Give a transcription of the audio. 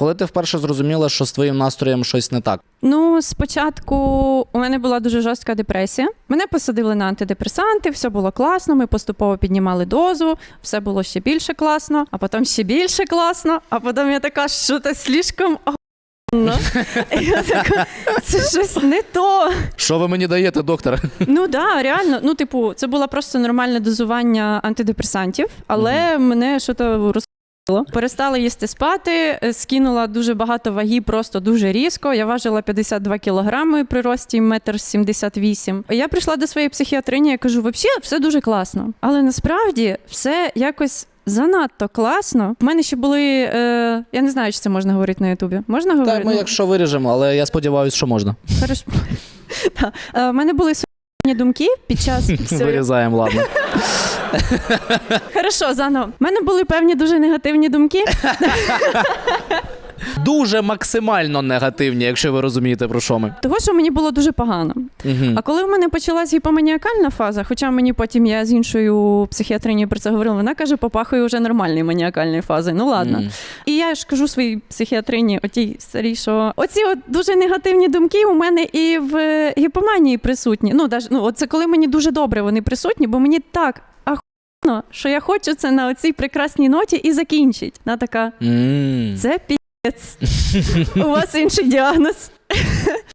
Коли ти вперше зрозуміла, що з твоїм настроєм щось не так? Ну, спочатку у мене була дуже жорстка депресія. Мене посадили на антидепресанти, все було класно. Ми поступово піднімали дозу, все було ще більше класно, а потім ще більше класно. А потім я така, що це слишком охуєнно. Я така, це щось не то. Що ви мені даєте, доктор? Ну да, реально. Ну, типу, це було просто нормальне дозування антидепресантів, але мене щось розпило. Перестала їсти спати, е, скинула дуже багато ваги, просто дуже різко. Я важила 52 кілограми при рості 1,78 м. Я прийшла до своєї психіатрині, я кажу, взагалі все дуже класно. Але насправді все якось. Занадто класно. У мене ще були. Е, я не знаю, чи це можна говорити на Ютубі. Можна говорити? Так, ми якщо виріжемо, але я сподіваюся, що можна. Хорошо. Е, У мене були думки під час. Вирізаємо, ладно. Хорошо, заново. У мене були певні дуже негативні думки. Дуже максимально негативні, якщо ви розумієте, про що ми. Того, що мені було дуже погано. Угу. А коли в мене почалась гіпоманіакальна фаза, хоча мені потім я з іншою психіатринею про це говорила, вона каже, попахує вже нормальної маніакальної фази. Ну ладно. І я ж кажу своїй психіатрині, отій старій, що оці от дуже негативні думки у мене і в е, гіпоманії присутні. Ну, даже, ну, це коли мені дуже добре вони присутні, бо мені так що я хочу це на оцій прекрасній ноті і закінчить. Вона така, М. це пі***ць. У вас інший діагноз.